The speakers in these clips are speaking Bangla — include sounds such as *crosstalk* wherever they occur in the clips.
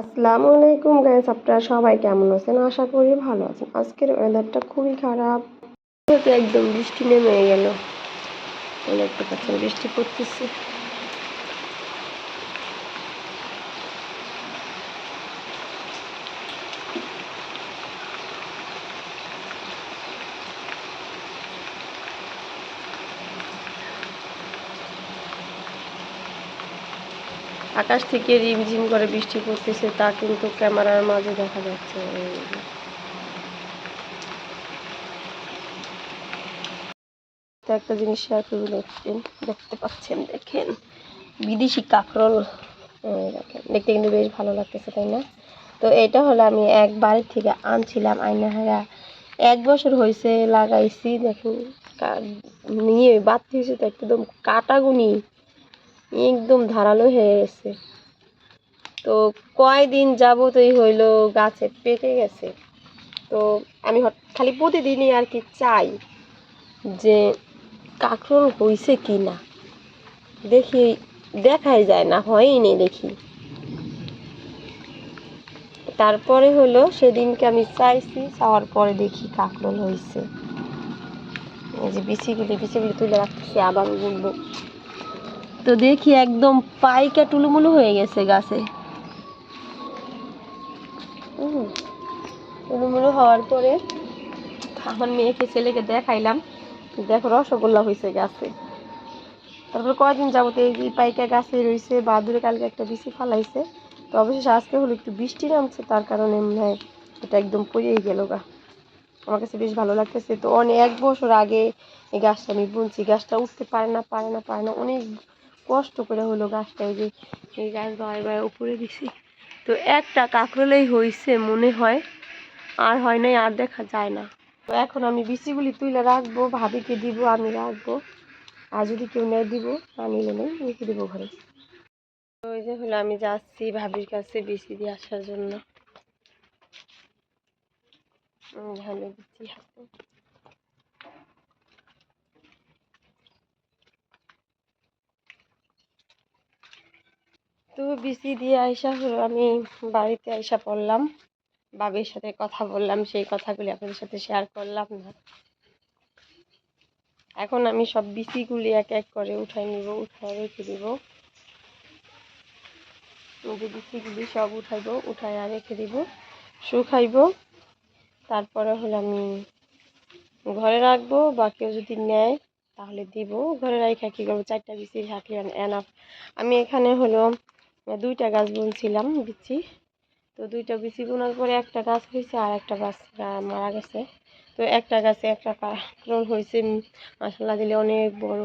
আসসালামু আলাইকুম গাইস, আপনারা সবাই কেমন আছেন? আশা করি ভালো আছেন। আজকের ওয়েদারটা খুবই খারাপ। একদম বৃষ্টি নেমে গেল। দেখতে পাচ্ছেন বৃষ্টি পড়তেছে। আকাশ থেকে রিমঝিম করে বৃষ্টি পড়তেছে, তা কিন্তু ক্যামেরার মাঝে দেখা যাচ্ছে। একটা জিনিস শেয়ার করে দেখছেন, দেখতে পাচ্ছেন, দেখেন। বিদেশি কাঁকরোল দেখতে কিন্তু বেশ ভালো লাগতেছে, তাই না? তো এটা হলো আমি এক বাড়ি থেকে আনছিলাম আইনাহারা। এক বছর হয়েছে লাগাইছি, দেখেন নিয়ে বাড়তি হয়েছে তো একদম কাটাগুনি। একদম ধারালো হয়ে গেছে। তো কয়দিন যাবতই হইল গাছে পেকে গেছে। তো আমি খালি প্রতিদিনই আর কি চাই যে কাঁকরোল হইছে কি না দেখি, দেখাই যায় না, হয়ই হয়নি দেখি। তারপরে হলো সেদিনকে আমি চাইছি, চাওয়ার পরে দেখি কাঁকরোল হয়েছে এই যে বিচিগুলি বিচিগুলি তুলে রাখতেছি আবার গুনবো তো দেখি একদম পাইকা টুলুমুলু হয়ে গেছে গাছে। টুলুমুলু হওয়ার পরে আমার মেয়েকে, ছেলেকে দেখাইলাম। দেখো রসগোল্লা হয়েছে গাছে। তারপর কয়দিন যাবত এই পাইকা গাছে রয়েছে বাদুরে কালকে একটা বিচি ফালাইছে। তো অবশেষে আজকে হলো একটু বৃষ্টি নামছে, তার কারণে এটা একদম পড়েই গেল গা। আমার কাছে বেশ ভালো লাগতেছে। তো অনেক এক বছর আগে এই গাছটা আমি বুনছি। গাছটা উঠতে পারে না পারে না পারে না। অনেক কষ্ট করে হলো গাছটা, এই যে এই গাছ বারে বারে উপরে দিছি। তো একটা কাঁকরোলেই হয়েছে মনে হয়, আর হয় নাই, আর দেখা যায় না। তো এখন আমি বিচিগুলি তুলে রাখব, ভাবিকে দিব, আমি রাখব। আর যদি কেউ নেয় দিব, না নিলে নেই, রেখে দেবো ঘরে। তো ওই যে হলো আমি যাচ্ছি ভাবির কাছে বিচি দিয়ে আসার জন্য। ধানের বিচি হাতে। তো বিচি দিয়ে আইসা হলো, আমি বাড়িতে আইসা পড়লাম। বাবির সাথে কথা বললাম, সেই কথাগুলি আপনাদের সাথে শেয়ার করলাম না। এখন আমি সব বিচিগুলি এক এক করে উঠাই নিব উঠাই রেখে দিব। যে বিচিগুলি সব উঠাইব উঠাই আর রেখে দিব, শুকাইব। তারপরে হলো আমি ঘরে রাখব, বা কেউ যদি নেয় তাহলে দিব। ঘরে রাখা কী করব? চারটা বিচি রাখলে এনাফ। আমি এখানে হলো দুইটা গাছ বুনছিলাম বিচি তো দুইটা বিচি বোনার পরে একটা গাছ হয়েছে আর একটা গাছ মারা গেছে। তো একটা গাছে একটা কাঁকরোল হয়েছে মশলা দিলে অনেক বড়।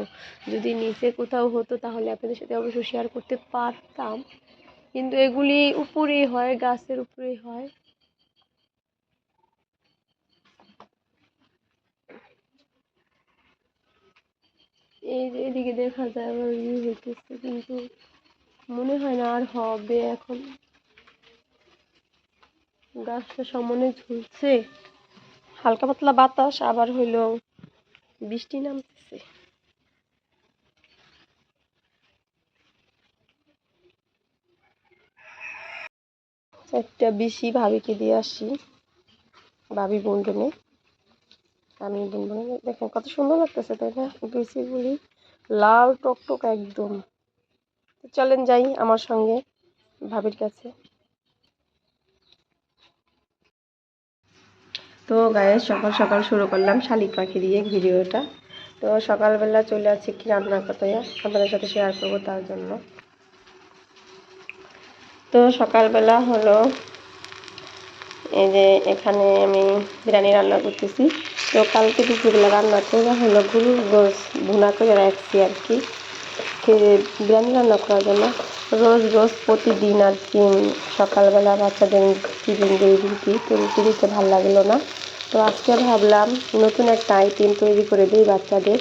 যদি নিচে কোথাও হতো তাহলে আপনাদের সাথে অবশ্যই শেয়ার করতে পারতাম। কিন্তু এগুলি উপরেই হয়, গাছের উপরেই হয়। এই যে এদিকে দেখা যায় আবার ইয়ে হইতেছে, কিন্তু মনে হয় না আর হবে এখন। গাছটা সমানে ঝুলছে। হালকা পাতলা বাতাস, আবার হইল বৃষ্টি নামতেছে। একটা বেশি ভাবিকে দিয়ে আসি, ভাবি বন্ধনে। আমি বন্ধনে, দেখেন কত সুন্দর লাগতেছে, তাই না? বেশিগুলি লাল টকটক একদম। চলেন যাই আমার সঙ্গে ভাবির কাছে। তো গায়ে সকাল সকাল শুরু করলাম শালিক পাখি দিয়ে ভিডিওটা। তো সকালবেলা চলে আসছি কি রান্না করতে আপনাদের সাথে শেয়ার করব তার জন্য। তো সকালবেলা হলো, এই যে এখানে আমি বিরিয়ানি রান্না করতেছি। তো কালকে দুপুরবেলা রান্না করে হলো গরুর গোস ভুনা করে রাখছি আর কি। বিরিয়ানি রান্না করার জন্য রোজ রোজ প্রতিদিন আর কি সকালবেলা বাচ্চাদের টিফিন দিয়ে রুটি তো রুটি দিতে ভালো লাগল না। তো আজকে ভাবলাম নতুন একটা আইটেম তৈরি করে দিই বাচ্চাদের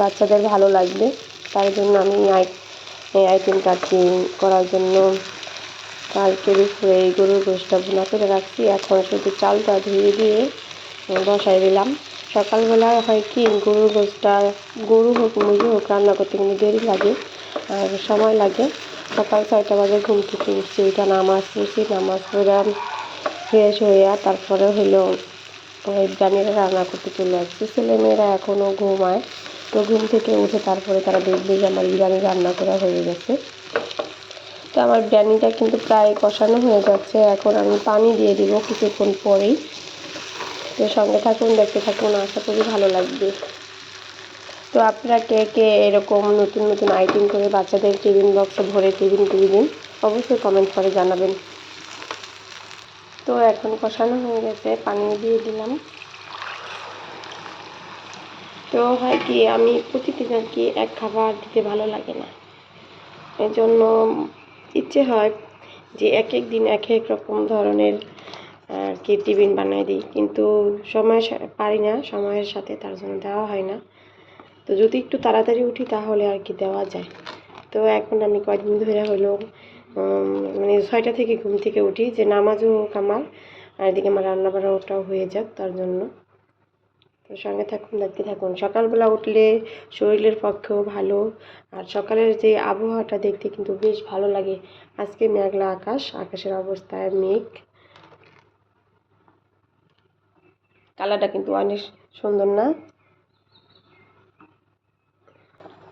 বাচ্চাদের ভালো লাগবে। তার জন্য আমি এই আইটেমটা কি করার জন্য কালকে দুপুরে এই গরুর গোষ্ঠটা ভুনা করে রাখছি। এখন শুধু চালটা ধুয়ে দিয়ে বসাই দিলাম। সকালবেলা হয় কি গরুর গোষ্ঠটা গরু হোক, মুরগি হোক, রান্না করতে কিন্তু দেরি লাগে, আর সময় লাগে। সকাল ছয়টা বাজে ঘুম থেকে উঠছি ওইটা নামাজ পড়ছি, নামাজ পড়ে ফ্রেশ হইয়া তারপরে হলো ওই বিরিয়ানিটা রান্না করতে চলে আসছি। ছেলেমেয়েরা এখনও ঘুমায়, তো ঘুম থেকে উঠে তারপরে তারা দেখবে যে আমার বিরিয়ানি রান্না করা হয়ে গেছে। তো আমার বিরিয়ানিটা কিন্তু প্রায় কষানো হয়ে যাচ্ছে, এখন আমি পানি দিয়ে দিব কিছুক্ষণ পরেই। তো সঙ্গে থাকুন, দেখতে থাকুন, আশা করি ভালো লাগবে। তো আপনারা কে কে এরকম নতুন নতুন আইটেম করে বাচ্চাদের টিফিন বক্সে ভরে টিফিন দিন, অবশ্যই কমেন্ট করে জানাবেন। তো এখন কষানো হয়ে গেছে, পানি দিয়ে দিলাম। তো হয় কি, আমি প্রতিদিন আর কি এক খাবার দিতে ভালো লাগে না। এই জন্য ইচ্ছে হয় যে এক এক দিন এক এক রকম ধরনের আর কি টিফিন বানাই দিই। কিন্তু সময় পারি না, সময়ের সাথে তার জন্য দেওয়া হয় না। তো যদি একটু তাড়াতাড়ি উঠি তাহলে আর কি দেওয়া যায়। তো এখন আমি কয়েকদিন ধরে হলো মানে ছয়টা থেকে ঘুম থেকে উঠি যে নামাজও হোক আমার আর এদিকে আমার রান্না বান্না ওটাও হয়ে যাক তার জন্য। তো সঙ্গে থাকুন, দেখতে থাকুন। সকালবেলা উঠলে শরীরের পক্ষেও ভালো, আর সকালের যে আবহাওয়াটা দেখতে কিন্তু বেশ ভালো লাগে। আজকে মেঘলা আকাশ, আকাশের অবস্থায় মেঘ। কালারটা কিন্তু অনেক সুন্দর না?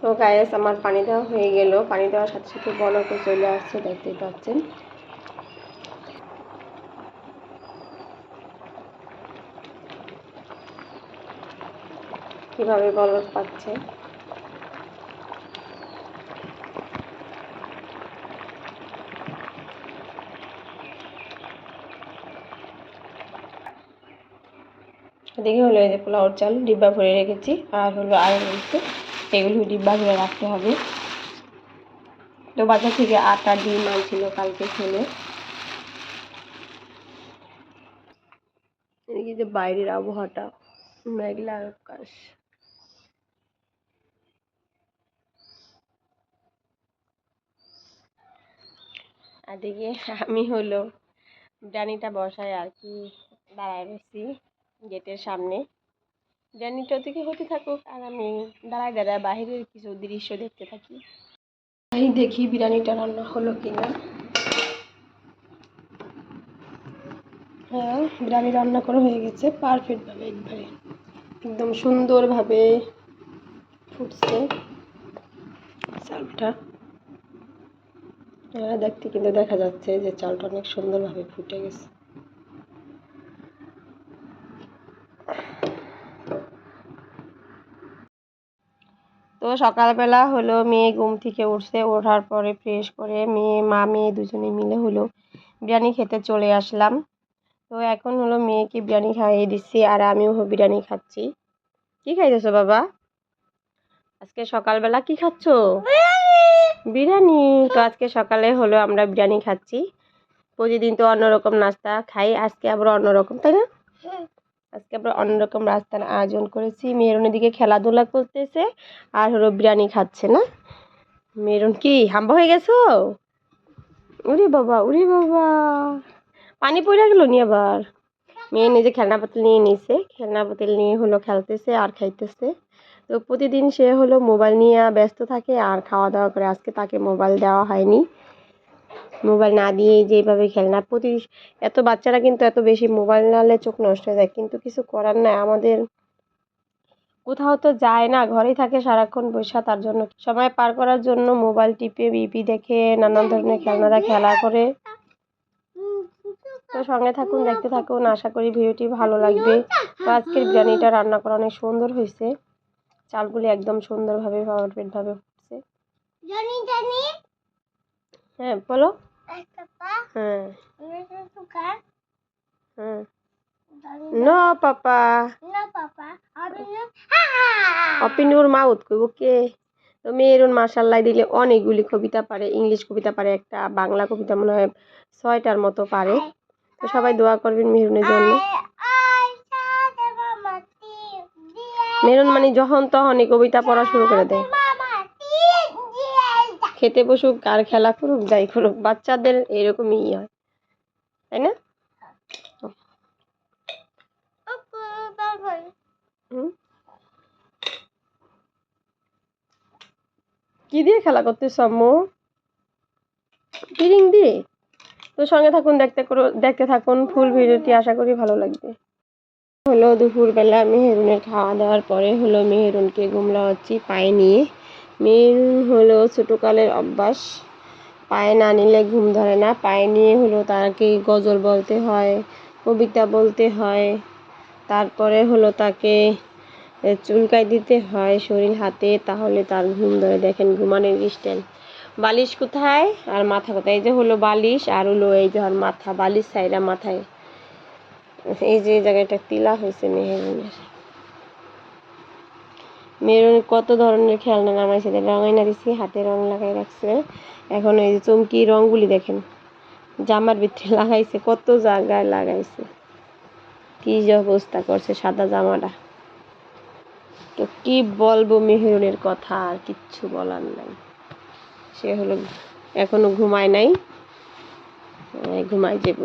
তো গায়েস আমার পানি দেওয়া হয়ে গেল। পানি দেওয়ার সাথে সাথে বলকও চলে আসছে, দেখতেই পাচ্ছেন। কীভাবে বলক পাচ্ছে? এদিকে হলো এই যে পোলাওর চাল, ডিব্বা ভরে রেখেছি। আর হলো আয়ের বলতে এগুলো ডিব্বা ভরে রাখতে হবে। তো বাজার থেকে আটা, ডিম আনছিল কালকে ছেলে এদিকে যে বাইরের আবহাওয়াটা, মেঘলা আকাশ। এদিকে আমি হলো ডানিটা বসায় আর কি দাঁড়ায় রয়েছি গেটের সামনে। বিরিয়ানিটা ওদিকে হতে থাকুক আর আমি দাঁড়ায় দাঁড়ায় বাইরের কিছু দৃশ্য দেখতে থাকি। এই দেখি বিরিয়ানিটা রান্না হলো কিনা। হ্যাঁ বিরিয়ানি রান্না করা হয়ে গেছে পারফেক্টভাবে একবারে। একদম সুন্দরভাবে ফুটছে চালটা। হ্যাঁ দেখতে কিন্তু দেখা যাচ্ছে যে চালটা অনেক সুন্দরভাবে ফুটে গেছে। তো সকালবেলা হলো মেয়ে ঘুম থেকে উঠছে, ওঠার পরে ফ্রেশ করে মেয়ে মা মেয়ে দুজনে মিলে হলো বিরিয়ানি খেতে চলে আসলাম। তো এখন হলো মেয়েকে বিরিয়ানি খাইয়ে দিচ্ছি আর আমিও বিরিয়ানি খাচ্ছি। কি খাইতেছো বাবা? আজকে সকালবেলা কি খাচ্ছো? বিরিয়ানি। তো আজকে সকালে হলো আমরা বিরিয়ানি খাচ্ছি। প্রতিদিন তো অন্যরকম নাস্তা খাই, আজকে আবার অন্যরকম, তাই না? আজকে আমরা অন্যরকম রাস্তার আয়োজন করেছি। মেরুন দিকে খেলাধুলা করতেছে আর হলো বিরিয়ানি খাচ্ছে, না? মেরুন কি, হাম্বা হয়ে গেছো? উরে বাবা উরে বাবা। পানি পড়ে গেল নি আবার? মেয়ে নিজে খেলনা পাতিল নিয়ে নিছে, খেলনা পাতিল নিয়ে হলো খেলতেছে আর খাইতেছে। তো প্রতিদিন সে হলো মোবাইল নিয়ে ব্যস্ত থাকে আর খাওয়া দাওয়া করে। আজকে তাকে মোবাইল দেওয়া হয়নি। মোবাইল না দিয়ে যেভাবে খেলনা প্রতি এত বাচ্চারা কিন্তু এত বেশি মোবাইল নালে চোখ নষ্ট হয়ে যায়। কিন্তু কিছু করার নাই। আমাদের কোথাও তো যায় না। ঘরেই থাকে সারাক্ষণ বসে, তার জন্য সময় পার করার জন্য মোবাইল টিপে, বিপি দেখে, নানান ধরনের খেলনারা খেলা করে। তো সঙ্গে থাকুন, দেখতে থাকুন। আশা করি ভিডিওটি ভালো লাগবে। তো আজকের বিরিয়ানিটা রান্না করা অনেক সুন্দর হয়েছে। চালগুলি একদম সুন্দরভাবে পারফেক্টভাবে ফুটছে। হ্যাঁ বলো। হ্যাঁ। হ্যাঁ। No papa. অপিনুর মাউথ কইব কে তো মেয়েরুন মার্শাল্লাহ দিলে অনেকগুলি কবিতা পারে ইংলিশ কবিতা পারে একটা বাংলা কবিতা মনে হয় ছয়টার মতো পারে। তো সবাই দোয়া করবেন মেহরুনের জন্য। মেহরুন মানে যখন তখন এই কবিতা পড়া শুরু করে দিয়ে। খেতে বসুক, আর খেলা করুক, যাই করুক, বাচ্চাদের এরকমই হয়। তাই না? কি দিয়ে খেলা করতেছ আম্মু? ফিরিং দিয়ে? তো সঙ্গে থাকুন, দেখতে করো, দেখতে থাকুন, ফুল ভিডিওটি আশা করি ভালো লাগবে। হলো দুপুরবেলা মেহেরুনের খাওয়া দাওয়ার পরে হলো মেহেরুনকে গুমলাচ্ছি পায়ে নিয়ে। মেহেরুন হলো ছোটোকালের অভ্যাস। পায়ে না নিলে ঘুম ধরে না। পায়ে নিয়ে হলো তাকে গজল বলতে হয়, কবিতা বলতে হয়। তারপরে হলো তাকে চুলকাই দিতে হয় শরীর, হাতে। তাহলে তার ঘুম ধরে দেখেন ঘুমানোর স্টাইল। বালিশ কোথায়? আর মাথা কোথায়? এই যে হলো বালিশ আর হলো এই যে ওর মাথা। বালিশ সাইডা মাথায়। এই যে জায়গাটা তিলা হয়েছে মেহেরুনের মেরুন কত ধরনের খেলনা নামাইছে রঙ এনে দিছি, হাতে রং লাগাই রাখছে। এখন এই যে চমকি রংগুলি দেখেন, জামার ভিতরে *laughs* লাগাইছে, কত জায়গায় লাগাইছে। কি যে অবস্থা করছে সাদা জামাটা। তো কি বলব মেহরুনের কথা, আর কিচ্ছু বলার নাই। সে হলো, এখনও ঘুমায় নাই ঘুমাই যাব।